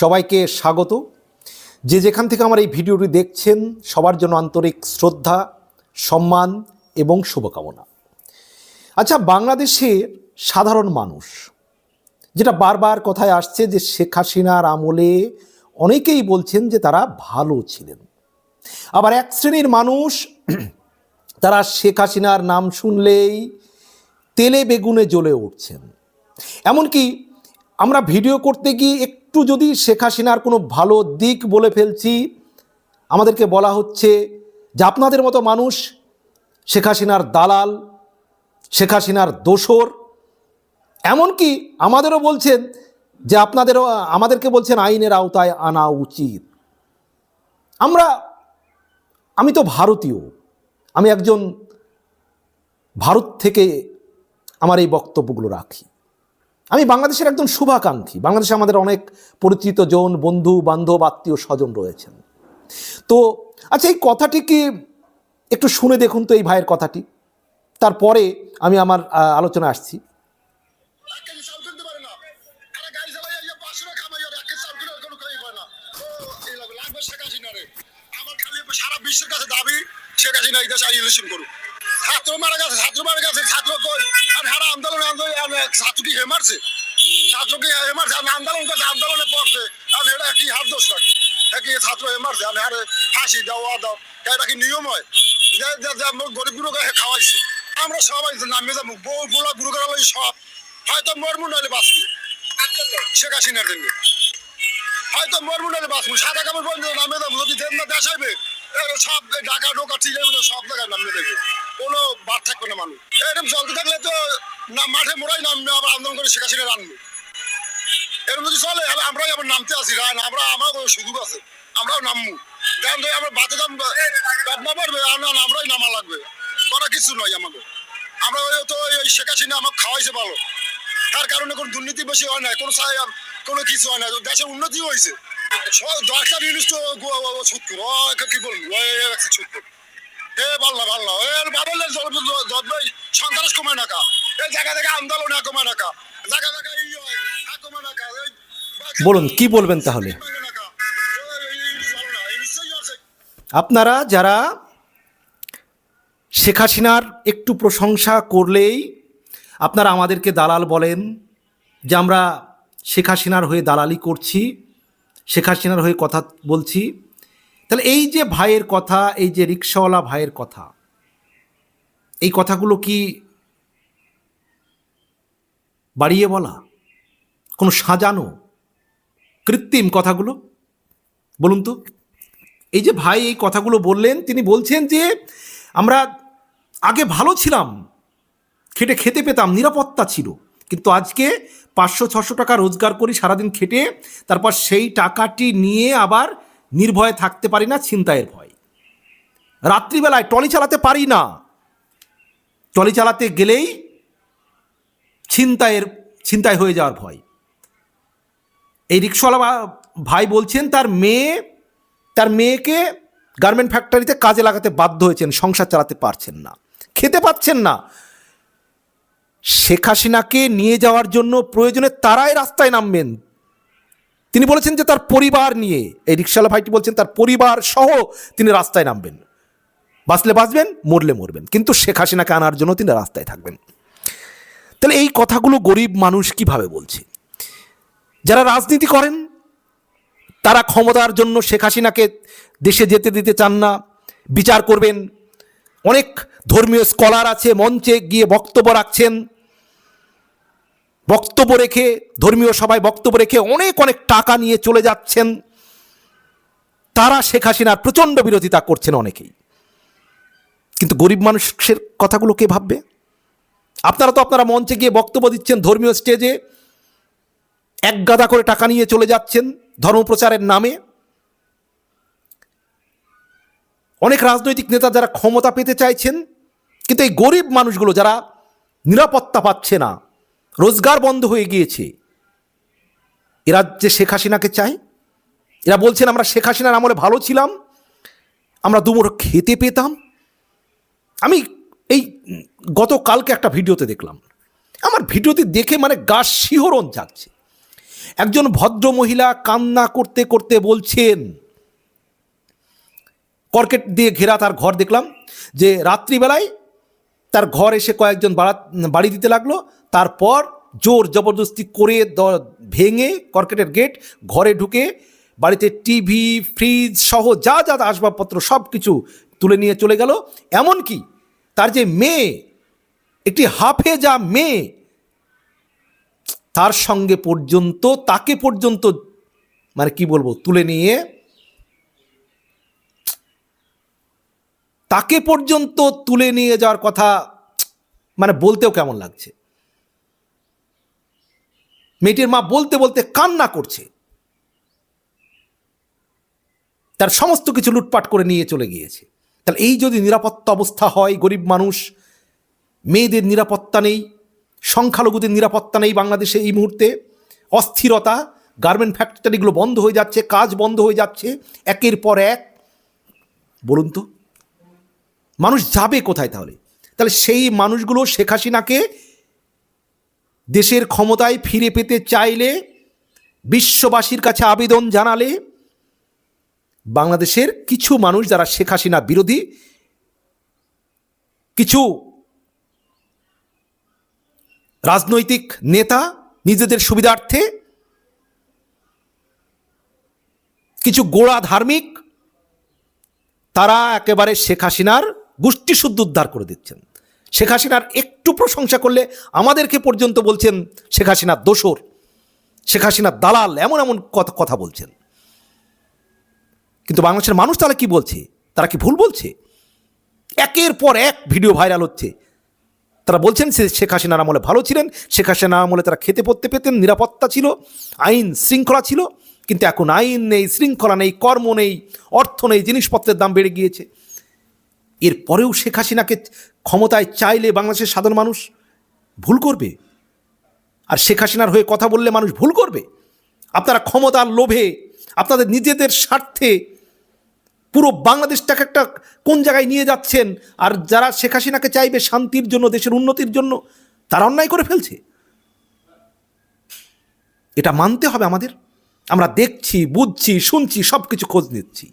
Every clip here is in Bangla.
সবাইকে স্বাগত। যে যেখান থেকে আমার এই ভিডিওটি দেখছেন, সবার জন্য আন্তরিক শ্রদ্ধা, সম্মান এবং শুভকামনা। আচ্ছা বাংলাদেশের সাধারণ মানুষ, যেটা বারবার কথায় আসছে যে শেখ হাসিনার আমলে অনেকেই বলছেন যে তারা ভালো ছিলেন। আবার এক শ্রেণির মানুষ, তারা শেখ হাসিনার নাম শুনলেই তেলে বেগুনে জ্বলে উঠছেন। এমনকি আমরা ভিডিও করতে গিয়ে একটু যদি শেখ হাসিনার কোনো ভালো দিক বলে ফেলছি, আমাদেরকে বলা হচ্ছে যে আপনাদের মতো মানুষ, শেখ হাসিনার দালাল, শেখ হাসিনার দোসর এমনকি আমাদেরও বলছেন যে আপনাদেরও, আমাদেরকে বলছেন আইনের আওতায় আনা উচিত। আমরা, আমি তো ভারতীয়, আমি একজন ভারত থেকে আমার এই বক্তব্যগুলো রাখি। আমি বাংলাদেশের একজন শুভাকাঙ্ক্ষী। বাংলাদেশে আমাদের অনেক পরিচিত জন, বন্ধু, বান্ধব, আত্মীয় স্বজন রয়েছেন। তো আচ্ছা এই কথাটি কি একটু শুনে দেখুন তো এই ভাইয়ের কথাটি। তারপরে আমি আমার আলোচনা আসছি। সারা বিশ্বের কাছে দাবি, শেখ হাসিনা এই দেশে করুক। ছাত্র মারা গেছে, ছাত্র মারা গেছে, ছাত্র কই? আর হারা আন্দোলন আন্দোলন আর ছাত্র কি হে মারছে। ছাত্র কি হে মারছে আর আন্দোলন করছে, আন্দোলনে পড়ছে। আর এটা কি হাত দোষ নাকি? কি ছাত্র হে মারছে? আর হারে ফাঁসি দাও আ দাও। এটা কি নিয়ম হয়? গরিব গুলোকে খাওয়াইছে। আমরা সবাই নামে যাব, বউ পোলা গুরু করা সব। হয়তো মরমু নইলে বাঁচবো। শেখ হাসিনার জন্য। হয়তো মরমু নইলে বাঁচবো। সাদা কাপড় পর্যন্ত নামে যাব। যদি দেন না দেশ হইবে। এগুলো সব ঢাকা ঢোকা ঠিক আছে, সব জায়গায় নামে দেবে কোনো বাদ থাকবে না মানুষ। এরকম চলতে থাকলে তো না মাঠে মোড়াই নামবে আবার আন্দোলন করে শেখ হাসিনা আনব এরকম যদি চলে, তাহলে আমরাই আবার নামতে আসি রান আমরা আমার সুযোগ আছে, আমরাও নামবো। দেন তো আমরা বাতে দাম না পারবে আর না আমরাই নামা লাগবে। করা কিছু নয় আমাদের। আমরা ওই তো এই শেখ হাসিনা আমাকে খাওয়াইছে ভালো। তার কারণে কোনো দুর্নীতি বেশি হয় না কোনো কোনো কিছু হয় না দেশের উন্নতি হয়েছে তো ছুটকুর কি বলব? ছুটকুর এ এর বাবলের সন্ত্রাস নাকা এই জায়গা থেকে আন্দোলন এক কমায় নাকা জায়গা জায়গা ই নাকা বলুন কি বলবেন তাহলে? আপনারা যারা শেখ হাসিনার একটু প্রশংসা করলেই আপনারা আমাদেরকে দালাল বলেন যে আমরা শেখ হাসিনার হয়ে দালালি করছি। শেখ হাসিনার হয়ে কথা বলছি। তাহলে এই যে ভাইয়ের কথা, এই যে রিক্সাওয়ালা ভাইয়ের কথা, এই কথাগুলো কি বাড়িয়ে বলা? কোনো সাজানো, কৃত্রিম কথাগুলো? বলুন তো। এই যে ভাই এই কথাগুলো বললেন, তিনি বলছেন যে আমরা আগে ভালো ছিলাম, খেটে খেতে পেতাম, নিরাপত্তা ছিল। কিন্তু আজকে পাঁচশো, ছশো টাকা রোজগার করি সারাদিন খেটে, তারপর সেই টাকাটি নিয়ে আবার নির্ভয়ে থাকতে পারি না ছিনতাইয়ের ভয়। রাত্রিবেলায় টলি চালাতে পারি না। টলি চালাতে গেলেই ছিনতাইয়ের, ছিনতাই হয়ে যাওয়ার ভয়। এই রিক্সাওয়ালা ভাই বলছেন, তার মেয়ে, তার মেয়েকে গার্মেন্ট ফ্যাক্টরিতে কাজে লাগাতে বাধ্য হয়েছেন, সংসার চালাতে পারছেন না। খেতে পাচ্ছেন না। শেখ হাসিনাকে নিয়ে যাওয়ার জন্য প্রয়োজনে তারাই রাস্তায় নামবেন। তিনি বলেছেন যে তার পরিবার নিয়ে, এই রিক্সাওয়ালা ভাইটি বলছেন তার পরিবার সহ তিনি রাস্তায় নামবেন। বাঁচলে বাঁচবেন, মরলে মরবেন। কিন্তু শেখ হাসিনাকে আনার জন্য তিনি রাস্তায় থাকবেন। তাহলে এই কথাগুলো গরিব মানুষ কীভাবে বলছে? যারা রাজনীতি করেন, তারা ক্ষমতার জন্য শেখ হাসিনাকে দেশে যেতে দিতে চান না, বিচার করবেন। অনেক ধর্মীয় স্কলার আছে, মঞ্চে গিয়ে বক্তব্য রাখছেন। বক্তব্য রেখে, ধর্মীয় সভায় বক্তব্য রেখে অনেক অনেক টাকা নিয়ে চলে যাচ্ছেন। তারা শেখ হাসিনার প্রচণ্ড বিরোধিতা করছেন অনেকেই। কিন্তু গরিব মানুষের কথাগুলো কে ভাববে? আপনারা তো আপনারা মঞ্চে গিয়ে বক্তব্য দিচ্ছেন, ধর্মীয় স্টেজে এক গাদা করে টাকা নিয়ে চলে যাচ্ছেন ধর্মপ্রচারের নামে। অনেক রাজনৈতিক নেতা যারা ক্ষমতা পেতে চাইছেন, কিন্তু এই গরিব মানুষগুলো যারা নিরাপত্তা পাচ্ছে না রোজগার বন্ধ হয়ে গিয়েছে। এরা যে শেখ হাসিনাকে চায়, এরা বলছেন, আমরা শেখ হাসিনার আমলে ভালো ছিলাম, আমরা দুমুঠো খেতে পেতাম। আমি এই গতকালকে একটা ভিডিওতে দেখলাম। আমার ভিডিওতে দেখে মানে গা শিহরণ জাগছে একজন ভদ্র মহিলা কান্না করতে করতে বলছেন, কর্কেট দিয়ে ঘেরা তার ঘর দেখলাম, যে রাত্রিবেলায় তার ঘর এসে কয়েকজন বাড়া বাড়ি দিতে লাগল তারপর জোর জবরদস্তি করে ভেঙে কর্কেটের গেট, ঘরে ঢুকে বাড়িতে টিভি, ফ্রিজ সহ যা যা আসবাবপত্র সব কিছু তুলে নিয়ে চলে গেল। এমনকি তার যে মেয়ে, একটি হাফে যা মেয়ে, তার সঙ্গে পর্যন্ত, তাকে পর্যন্ত মানে কি বলব, তুলে নিয়ে, তাকে পর্যন্ত তুলে নিয়ে যাওয়ার কথা মানে বলতেও কেমন লাগছে? মেয়েটির মা বলতে বলতে কান্না করছে। তার সমস্ত কিছু লুটপাট করে নিয়ে চলে গিয়েছে। তাহলে এই যদি নিরাপত্তা অবস্থা হয়, গরিব মানুষ, মেয়েদের নিরাপত্তা নেই, সংখ্যালঘুদের নিরাপত্তা নেই বাংলাদেশে এই মুহূর্তে, অস্থিরতা গার্মেন্ট ফ্যাক্টরিগুলো বন্ধ হয়ে যাচ্ছে, কাজ বন্ধ হয়ে যাচ্ছে, একের পর এক। বলুন তো, মানুষ যাবে কোথায় তাহলে? তাহলে সেই মানুষগুলো শেখ হাসিনাকে দেশের ক্ষমতায় ফিরে পেতে চাইলে বিশ্ববাসীর কাছে আবেদন জানালে বাংলাদেশের কিছু মানুষ যারা শেখ হাসিনা বিরোধী, কিছু রাজনৈতিক নেতা নিজেদের সুবিধার্থে, কিছু গোড়া ধার্মিক, তারা একেবারে শেখ হাসিনার গোষ্ঠী শুদ্ধ উদ্ধার করে দিচ্ছেন। শেখ হাসিনার একটু প্রশংসা করলে আমাদেরকে পর্যন্ত বলছেন শেখ হাসিনার দোসর শেখ হাসিনার দালাল, এমন এমন কথা কথা বলছেন। কিন্তু বাংলাদেশের মানুষ তারা কি বলছে? তারা কি ভুল বলছে? একের পর এক ভিডিও ভাইরাল হচ্ছে। তারা বলছেন সে শেখ হাসিনার আমলে ভালো ছিলেন, শেখ হাসিনার আমলে তারা খেতে পড়তে পেতেন, নিরাপত্তা ছিল, আইন শৃঙ্খলা ছিল, কিন্তু এখন আইন নেই, শৃঙ্খলা নেই, কর্ম নেই, অর্থ নেই, জিনিসপত্রের দাম বেড়ে গিয়েছে। এরপরেও শেখ হাসিনাকে ক্ষমতায় চাইলে বাংলাদেশের সাধারণ মানুষ ভুল করবে। আর শেখ হাসিনার হয়ে কথা বললে মানুষ ভুল করবে। আপনারা ক্ষমতার লোভে, আপনাদের নিজেদের স্বার্থে পুরো বাংলাদেশটাকে একটা কোন জায়গায় নিয়ে যাচ্ছেন, আর যারা শেখ হাসিনাকে চাইবে শান্তির জন্য, দেশের উন্নতির জন্য, তারা অন্যায় করে ফেলছে। এটা মানতে হবে আমাদের। আমরা দেখছি, বুঝছি, শুনছি সব কিছু খোঁজ নিচ্ছি।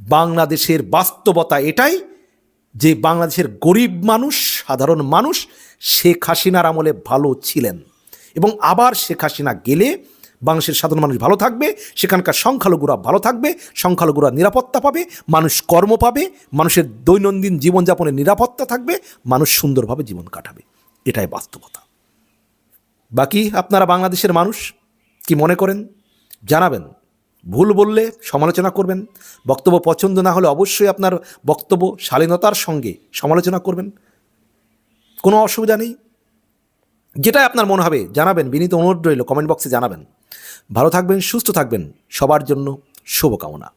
বাংলাদেশের বাস্তবতা এটাই যে বাংলাদেশের গরিব মানুষ, সাধারণ মানুষ শেখ হাসিনার আমলে ভালো ছিলেন। এবং আবার শেখ হাসিনা গেলে বাংলাদেশের সাধারণ মানুষ ভালো থাকবে, সেখানকার সংখ্যালঘুরা ভালো থাকবে, সংখ্যালঘুরা নিরাপত্তা পাবে, মানুষ কর্ম পাবে, মানুষের দৈনন্দিন জীবনযাপনের নিরাপত্তা থাকবে, মানুষ সুন্দরভাবে জীবন কাটাবে। এটাই বাস্তবতা। বাকি আপনারা বাংলাদেশের মানুষ কি মনে করেন? জানাবেন। ভুল বললে সমালোচনা করবেন। বক্তব্য পছন্দ না হলে অবশ্যই আপনার বক্তব্য শালীনতার সঙ্গে সমালোচনা করবেন। কোনো অসুবিধা নেই। যেটাই আপনার মনে হবে জানাবেন। বিনীত অনুরোধ রইল কমেন্ট বক্সে জানাবেন। ভালো থাকবেন, সুস্থ থাকবেন। সবার জন্য শুভকামনা।